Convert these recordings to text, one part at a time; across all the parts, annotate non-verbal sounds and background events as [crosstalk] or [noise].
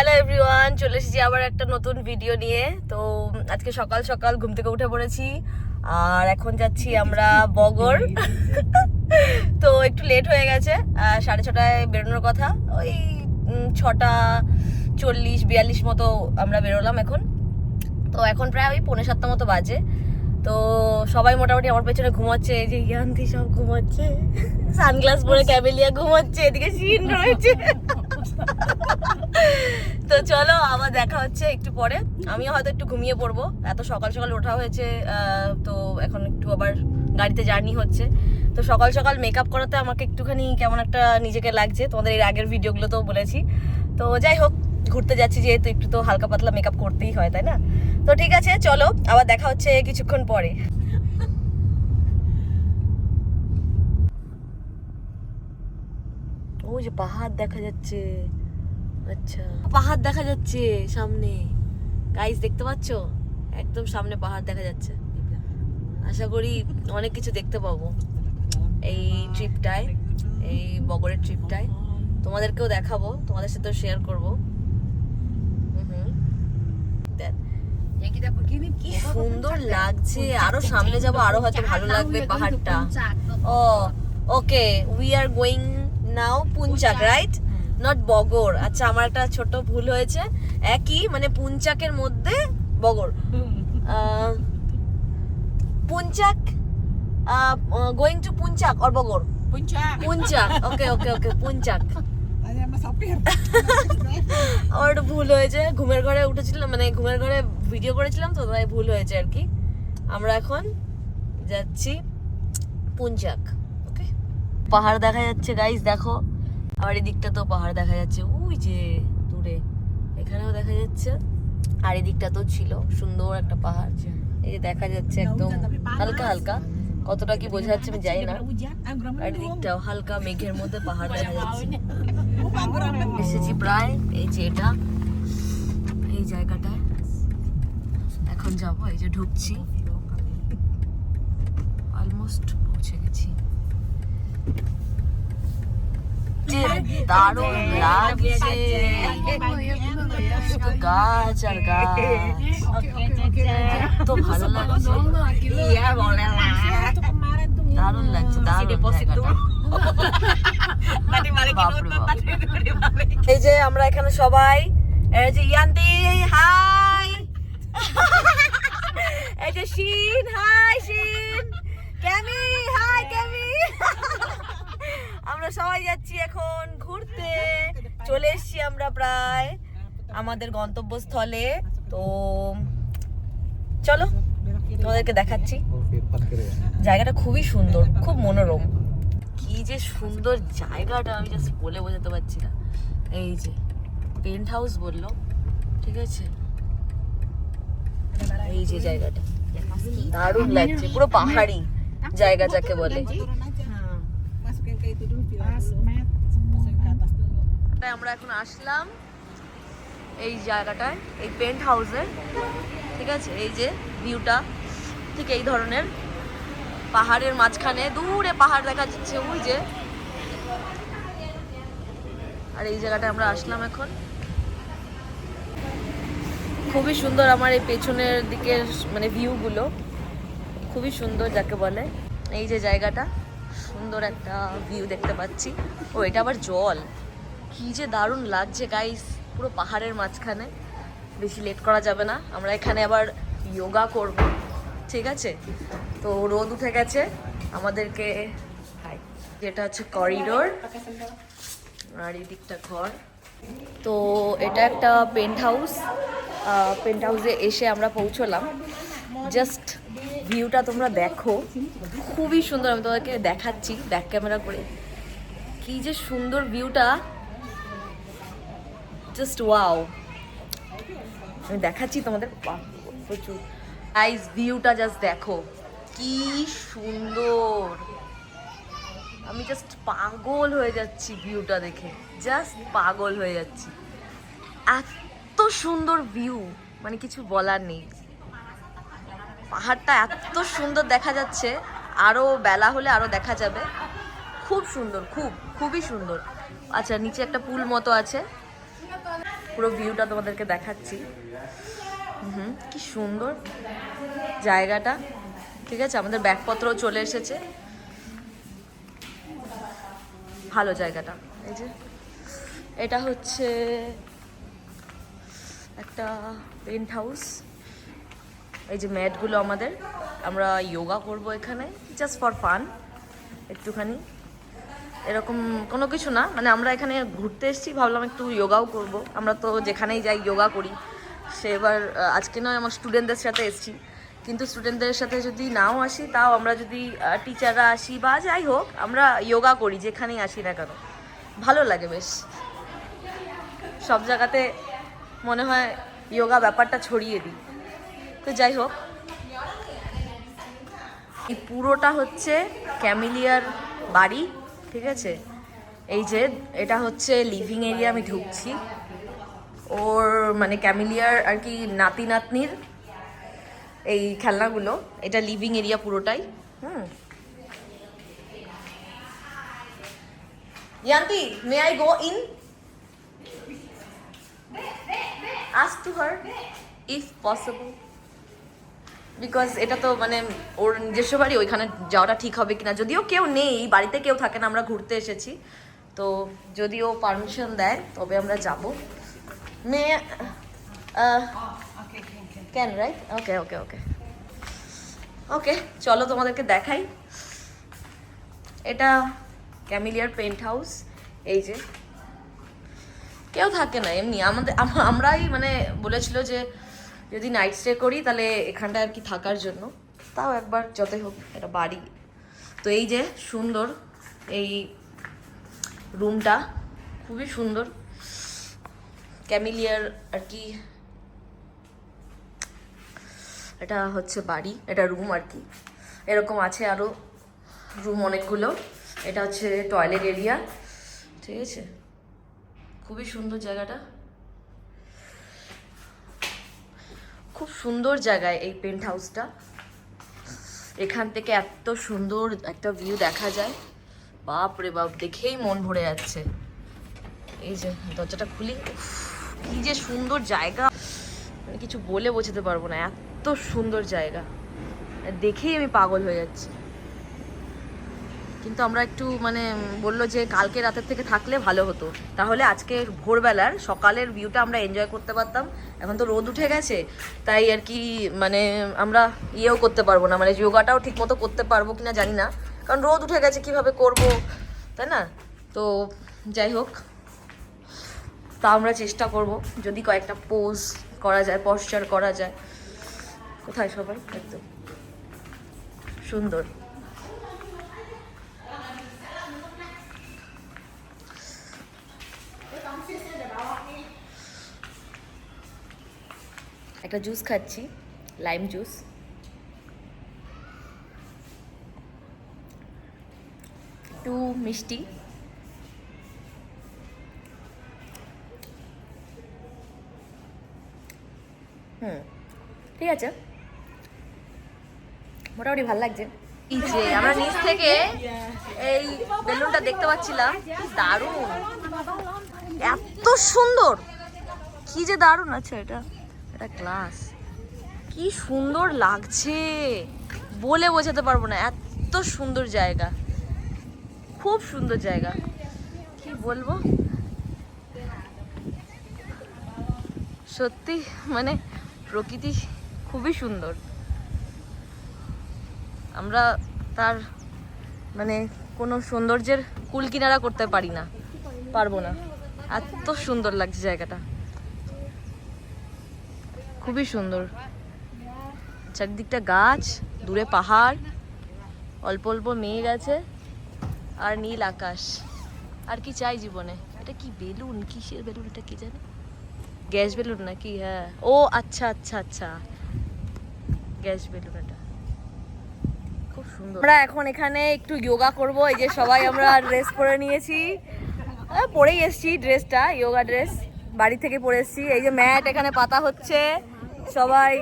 Hello everyone চলে এসেছি আবার একটা নতুন ভিডিও নিয়ে। তো আজকে সকাল সকাল ঘুম থেকে উঠে পড়েছি আর এখন যাচ্ছি আমরা বগর। তো একটু লেট হয়ে গেছে সাড়ে ছটায় বেরোনোর কথা। ওই ছটা চল্লিশ বিয়াল্লিশ মতো আমরা বেরোলাম এখন। তো এখন প্রায় ওই পৌনে সাতটা মতো বাজে। তো সবাই মোটামুটি আমার পেছনে ঘুমাচ্ছে এই যে ইয়ান্তি সব ঘুমাচ্ছে। সানগ্লাস পরে ক্যাবেলিয়া ঘুমাচ্ছে এদিকে শিন রয়েছে। [laughs] তো চলো, আবার দেখা হচ্ছে একটু পরে। আমিও হয়তো একটু ঘুমিয়ে পড়ব। এত সকাল সকাল ওঠা হয়েছে তো এখন একটু আবার গাড়িতে জার্নি হচ্ছে। তো সকাল সকাল মেকআপ করাতে আমাকে একটুখানি কেমন একটা নিজেকে লাগছে। তোমাদের এর আগের ভিডিওগুলো তো বলেছি। তো যাই হোক, ঘুরতে যাচ্ছি যেহেতু একটু তো হালকা পাতলা মেকআপ করতেই হয়, তাই না? তো ঠিক আছে, চলো, আবার দেখা হচ্ছে কিছুক্ষণ পরে। ওই যে পাহাড় দেখা যাচ্ছে। আচ্ছা। পাহাড় দেখা যাচ্ছে সামনে। গাইস দেখতে পাচ্ছ? একদম সামনে পাহাড় দেখা যাচ্ছে। আশা করি অনেক কিছু দেখতে পাবো। এই ট্রিপটায়, এই বগরের ট্রিপটায়। তোমাদেরকেও দেখাবো, তোমাদের সাথেও শেয়ার করব। কি সুন্দর লাগছে। আরও সামনে যাব, আরও হয়তো ভালো লাগবে পাহাড়টা। ও okay we are going now Puncak right not Bogor. আচ্ছা আমার একটা ছোট ভুল হয়েছে। একই মানে পুঞ্চাকের মধ্যে Bogor. Puncak going to Puncak or Bogor? Puncak. Puncak okay okay okay Puncak. একটু ভুল হয়েছে। ঘুমের ঘরে উঠেছিলাম মানে ঘুমের ঘরে ভিডিও করেছিলাম তো তাই ভুল হয়েছে আর কি। আমরা এখন যাচ্ছি পুঞ্চাক ওকে পাহাড় দেখা যাচ্ছে গাইস দেখো। আর এদিকটা তো পাহাড় দেখা যাচ্ছে। ওই যে, দূরে। এখানেও দেখা যাচ্ছে। আর এদিকটা তো ছিল সুন্দর একটা পাহাড়। এই দেখা যাচ্ছে একদম হালকা হালকা। কতটা কি বোঝা যাচ্ছে আমি জানি না। আর এদিকটাও হালকা মেঘের মধ্যে পাহাড় দেখা যাচ্ছে। এসেছি প্রায়, এই যে এটা। এই জায়গাটায় এখন যাব, এই যে ঢুকছি। অলমোস্ট পৌঁছে গেছি। যে দারুণ লাগছে। শুধু গাছ আর গাছ। ভালো লাগছে. দারুণ লাগছে. এই যে আমরা এখানে সবাই, এই যে ইয়ান্তি, হাই। এই যে Shin, hi Shin. Cammy hi Cammy আমরা সবাই যাচ্ছি এখন ঘুরতে। চলে এসেছি আমরা প্রায় আমাদের গন্তব্যস্থলে। তো চলো তোমাদেরকে দেখাচ্ছি। জায়গাটা খুবই সুন্দর খুব মনোরম। কি যে সুন্দর জায়গাটা আমি জাস্ট বলে বোঝাতে পারছি না। এই যে পেন্ট হাউস বলল ঠিক আছে? এই যে জায়গাটা। দারুণ লাগছে পুরো পাহাড়ি জায়গা যাকে বলে। আমরা এখন আসলাম এই জায়গাটায় এই পেন্ট হাউসে ঠিক আছে? এই যে ভিউটা ঠিক এই ধরনের। পাহাড়ের মাঝখানে দূরে পাহাড় দেখা যাচ্ছে ওই যে। আর এই জায়গাটায় আমরা আসলাম এখন। খুবই সুন্দর আমার এই পেছনের দিকের মানে ভিউগুলো খুবই সুন্দর যাকে বলে। এই যে জায়গাটা। সুন্দর একটা ভিউ দেখতে পাচ্ছি। ও, এটা আবার জল। কি যে দারুণ লাগছে গাইস পুরো পাহাড়ের মাঝখানে। বেশি লেট করা যাবে না। আমরা এখানে আবার যোগা করব, ঠিক আছে? তো রোদ উঠে গেছে। আমাদেরকে যেটা হচ্ছে করিডোর আর এই দিকটা ঘর। তো এটা একটা পেন্ট হাউস পেন্ট হাউসে এসে আমরা পৌঁছলাম। জাস্ট ভিউটা তোমরা দেখো। খুবই সুন্দর, আমি তোমাদেরকে দেখাচ্ছি ব্যাক ক্যামেরা করে। কি যে সুন্দর ভিউটা। জাস্ট ওয়াও আমি দেখাচ্ছি তোমাদের প্রচুর। আইস ভিউটা জাস্ট দেখো। কি সুন্দর। আমি জাস্ট পাগল হয়ে যাচ্ছি ভিউটা দেখে। জাস্ট পাগল হয়ে যাচ্ছি। এত সুন্দর ভিউ মানে কিছু বলার নেই। পাহাড়টা এত সুন্দর দেখা যাচ্ছে। আরও বেলা হলে আরও দেখা যাবে। খুব সুন্দর, খুব, খুবই সুন্দর। আচ্ছা নিচে একটা পুল মতো আছে। পুরো ভিউটা তোমাদেরকে দেখাচ্ছি। হুম কি সুন্দর জায়গাটা। ঠিক আছে, আমাদের ব্যাগপত্রও চলে এসেছে। ভালো জায়গাটা। এই যে, এটা হচ্ছে একটা পেন্ট হাউস এই যে ম্যাটগুলো আমাদের, আমরা যোগা করব এখানে জাস্ট ফর ফান একটুখানি। এরকম কোনো কিছু না মানে আমরা এখানে ঘুরতে এসেছি, ভাবলাম একটু যোগাও করব। আমরা তো যেখানেই যাই যোগা করি, সে এবার আজকে নয়, আমার স্টুডেন্টদের সাথে এসেছি। কিন্তু স্টুডেন্টদের সাথে যদি নাও আসি, তাও আমরা যদি টিচাররা আসি বা যাই হোক, আমরা যোগা করি, যেখানেই আসি না কেন। ভালো লাগে বেশ। সব জায়গাতে মনে হয় যোগা ব্যাপারটা ছড়িয়ে দিই। তো যাই হোক, এই পুরোটা হচ্ছে ক্যামিলিয়ার বাড়ি, ঠিক আছে? এই যে, এটা হচ্ছে লিভিং এরিয়া আমি ঢুকছি। ওর মানে ক্যামিলিয়ার আর কি নাতি নাতনির এই খেলনাগুলো, এটা লিভিং এরিয়া পুরোটাই, হুম। Yanti may I go in ask to her if possible because এটা তো মানে ওর নিজস্ব বাড়ি, ওইখানে যাওয়াটা ঠিক হবে কিনা। যদিও কেউ নেই, বাড়িতে কেউ থাকে না, আমরা ঘুরতে এসেছি। তো যদি ও পারমিশন দেয়, তবে আমরা যাব। মেয়ে can right okay okay okay ওকে চলো তোমাদেরকে দেখাই। এটা ক্যামিলিয়ার পেন্ট হাউস এই যে। কেউ থাকে না, এমনি। আমাদের আমরাই মানে বলেছিল যে যদি নাইট স্টে করি, তাহলে এখানটা আর কি থাকার জন্য। তাও একবার যতই হোক এটা বাড়ি। তো এই যে সুন্দর এই রুমটা খুবই সুন্দর। ক্যামিলিয়ার আর কি, এটা হচ্ছে বাড়ি, এটা রুম আর কি। এরকম আছে আরও রুম অনেকগুলো। এটা হচ্ছে টয়লেট এরিয়া ঠিক আছে? খুবই সুন্দর জায়গাটা। খুব সুন্দর জায়গায় এই পেন্ট হাউসটা এখান থেকে এত সুন্দর একটা ভিউ দেখা যায়। বাপ রে বাপ, দেখেই মন ভরে যাচ্ছে। এই যে, দরজাটা খুলি। কি যে সুন্দর জায়গা। মানে কিছু বলে বোঝাতে পারব না, এত সুন্দর জায়গা। দেখেই আমি পাগল হয়ে যাচ্ছি। কিন্তু আমরা একটু মানে বলল যে কালকে রাতের থেকে থাকলে ভালো হতো। তাহলে আজকে ভোরবেলার সকালের ভিউটা আমরা এনজয় করতে পারতাম। এখন তো রোদ উঠে গেছে, তাই আর কি মানে আমরা ইয়েও করতে পারব না। মানে যোগাটাও ঠিক মতো করতে পারব কিনা জানি না। কারণ রোদ উঠে গেছে, কীভাবে করব? তাই না? তো যাই হোক, তা আমরা চেষ্টা করব। যদি কয়েকটা পোজ করা যায় পশ্চার করা যায়। কোথায় সবাই? একদম। সুন্দর। একটা জুস খাচ্ছি লাইম জুস একটু মিষ্টি। হুম, ঠিক আছে। মোটামুটি ভালো লাগছে। আমরা নিচ থেকে এই বেলুনটা দেখতে পাচ্ছিলাম দারুণ। এত সুন্দর। কি যে দারুণ আছে এটা। এটা ক্লাস কি সুন্দর লাগছে। বলে বোঝাতে পারব না, এত সুন্দর জায়গা। খুব সুন্দর জায়গা। কি বলব? সত্যি মানে প্রকৃতি খুবই সুন্দর। আমরা তার মানে কোনো সৌন্দর্যের কুল কিনারা করতে পারি না, পারব না। এত সুন্দর লাগছে জায়গাটা। খুবই সুন্দর। চারিদিকটা গাছ, দূরে পাহাড়, অল্প অল্প মেঘ আছে আর নীল আকাশ। আর কি চাই জীবনে? এটা কি বেলুন? কিসের বেলুন এটা কি জানে? গ্যাস বেলুন নাকি? হ্যাঁ। ও আচ্ছা আচ্ছা আচ্ছা। গ্যাস বেলুন এটা। খুব সুন্দর। আমরা এখন এখানে একটু যোগা করব। এই যে সবাই আমরা ড্রেস পরে নিয়েছি। পরেই এসেছি ড্রেসটা যোগা ড্রেস বাড়ি থেকে পরে এসেছি। এই যে ম্যাট এখানে পাতা হচ্ছে। সবাই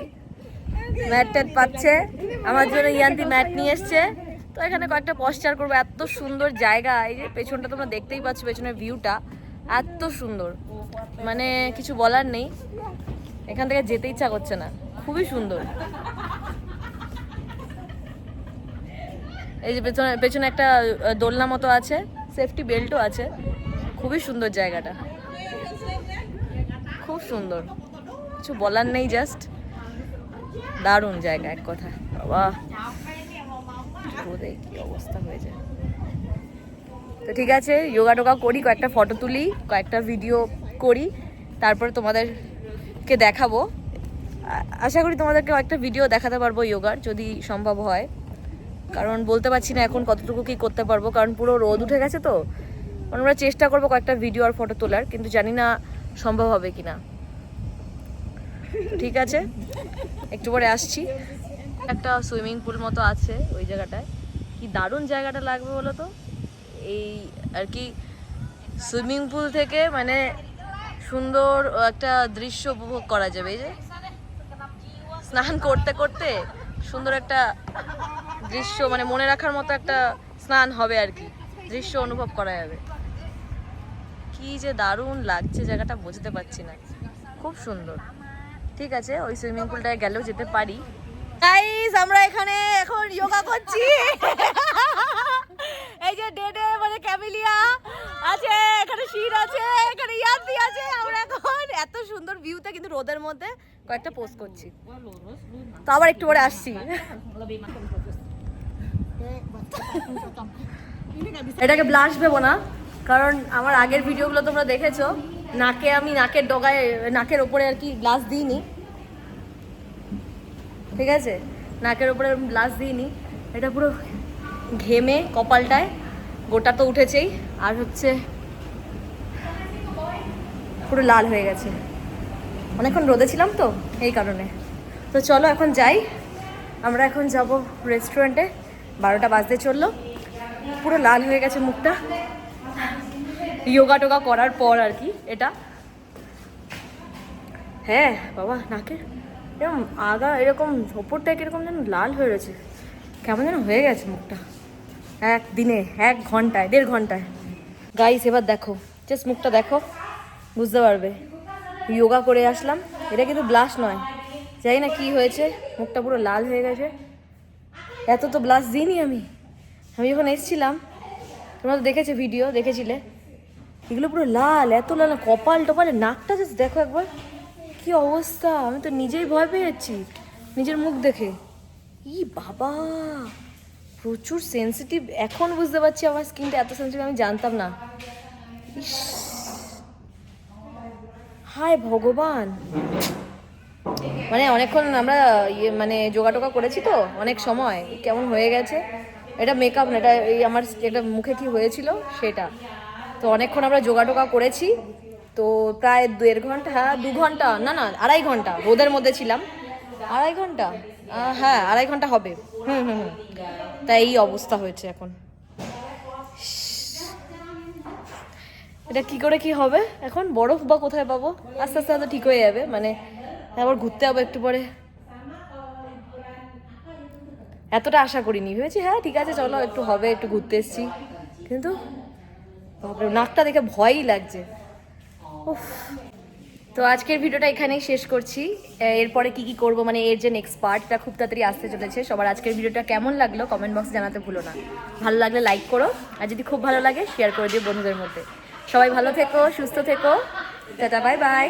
ম্যাট ট্যাট পাচ্ছে। আমার জন্য ইয়ান্তি ম্যাট নিয়ে এসছে। তো এখানে কয়েকটা পশ্চার করব। এত সুন্দর জায়গা। এই যে পেছনটা তোমরা দেখতেই পাচ্ছ, পেছনের ভিউটা। এত সুন্দর। মানে কিছু বলার নেই। এখান থেকে যেতে ইচ্ছা করছে না। খুবই সুন্দর। এই যে পেছনে পেছনে একটা দোলনা মতো আছে। সেফটি বেল্টও আছে। খুবই সুন্দর জায়গাটা। খুব সুন্দর। কিছু বলার নেই জাস্ট দারুণ জায়গা এক কথা বাবা কি অবস্থা হয়ে যায়। তো ঠিক আছে যোগা টোগা করি, কয়েকটা ফটো তুলি, কয়েকটা ভিডিও করি, তারপরে তোমাদেরকে দেখাবো। আশা করি তোমাদেরকে একটা ভিডিও দেখাতে পারব যোগার যদি সম্ভব হয়। কারণ বলতে পারছি না এখন কতটুকু কি করতে পারব, কারণ পুরো রোদ উঠে গেছে তো। আমরা চেষ্টা করব কয়েকটা ভিডিও আর ফটো তোলার, কিন্তু জানি না সম্ভব হবে কি না ঠিক আছে? একটু পরে আসছি। একটা সুইমিং পুল মতো আছে ওই জায়গাটায়। কি দারুণ জায়গাটা লাগবে বলো তো? এই আর কি সুইমিং পুল থেকে মানে সুন্দর একটা দৃশ্য উপভোগ করা যাবে। এই যে স্নান করতে করতে সুন্দর একটা দৃশ্য মানে মনে রাখার মতো একটা স্নান হবে আর কি। দৃশ্য অনুভব করা যাবে। কি যে দারুণ লাগছে, জায়গাটা বুঝতে পারছি না। খুব সুন্দর। ঠিক আছে, ওই সুইমিং পুলটায় গেলেও যেতে পারি। গাইস আমরা এখানে এখন যোগা করছি। এই যে ডেডে মানে ক্যামেলিয়া আছে, এখানে শির আছে, এখানে ইয়ান্তি আছে। আমরা এখন এত সুন্দর ভিউতে কিন্তু রোদের মধ্যে কয়েকটা পোস্ট করছি। তো আবার একটু পরে আসছি। এটাকে ব্লাশ ভেবো না। কারণ আমার আগের ভিডিওগুলো তোমরা দেখেছ, নাকে আমি নাকের ডগায়, নাকের ওপরে আর কি গ্লাস দিইনি। ঠিক আছে? নাকের ওপরে গ্লাস দিইনি। এটা পুরো ঘেমে কপালটায়, গোটা তো উঠেছেই। আর হচ্ছে পুরো লাল হয়ে গেছে। অনেকক্ষণ রোদে ছিলাম তো, এই কারণে। তো চলো এখন যাই। আমরা এখন যাব রেস্টুরেন্টে বারোটা বাজতে চলল। পুরো লাল হয়ে গেছে মুখটা। যোগা টোগা করার পর আর কি এটা হ্যাঁ বাবা নাকে এরকম আগা এরকম ওপরটা এরকম যেন লাল হয়ে রয়েছে কেমন যেন হয়ে গেছে মুখটা এক দিনে এক ঘন্টায় দেড় ঘন্টায় গাইস এবার দেখো জাস্ট মুখটা দেখো বুঝতে পারবে যোগা করে আসলাম এটা কিন্তু ব্লাশ নয় জানি না কি হয়েছে মুখটা পুরো লাল হয়ে গেছে এত তো ব্লাশ দিইনি আমি আমি যখন এসেছিলাম তোমরা তো দেখেছ ভিডিও দেখেছিলে এগুলো পুরো লাল, এত লাল, কপাল টপালে, নাকটা জাস্ট দেখো একবার। কি অবস্থা? আমি তো নিজেই ভয় পেয়ে যাচ্ছি। নিজের মুখ দেখে। ই বাবা! প্রচুর সেনসিটিভ এখন বুঝতে পারছি আমার স্কিনটা এত সেনসিটিভ আমি জানতাম না। ইস! হায় ভগবান! মানে অনেকক্ষণ আমরা ইয়ে মানে যোগা টোগা করেছি তো, অনেক সময়। কেমন হয়ে গেছে? এটা মেকআপ না, এটা এই আমার যেটা মুখে কি হয়েছিল, সেটা। তো অনেকক্ষণ আমরা যোগা টোগা করেছি। তো প্রায় দেড় ঘণ্টা, দু ঘণ্টা, না না, আড়াই ঘণ্টা রোদের মধ্যে ছিলাম। আড়াই ঘণ্টা? হ্যাঁ আড়াই ঘণ্টা হবে। হুম হুম হুম। তাই এই অবস্থা হয়েছে এখন। এটা কি করে কি হবে? এখন বরফ বা কোথায় পাবো? আস্তে আস্তে ঠিক হয়ে যাবে। মানে আবার ঘুরতে যাব একটু পরে। এতটা আশা করিনি। ভেবেছি হ্যাঁ ঠিক আছে, চলো, একটু হবে, একটু ঘুরতে এসছি। কিন্তু নাকটা দেখে ভয়ই লাগছে। তো আজকের ভিডিওটা এখানেই শেষ করছি। এরপরে কি কি করব মানে এর যে নেক্সট পার্টটা খুব তাড়াতাড়ি আসতে চলেছে। সবার আজকের ভিডিওটা কেমন লাগল কমেন্ট বক্সে জানাতে ভুলো না। ভালো লাগলে লাইক করো, আর যদি খুব ভালো লাগে শেয়ার করে দিও বন্ধুদের মধ্যে। সবাই ভালো থেকো, সুস্থ থেকো। Tata bye bye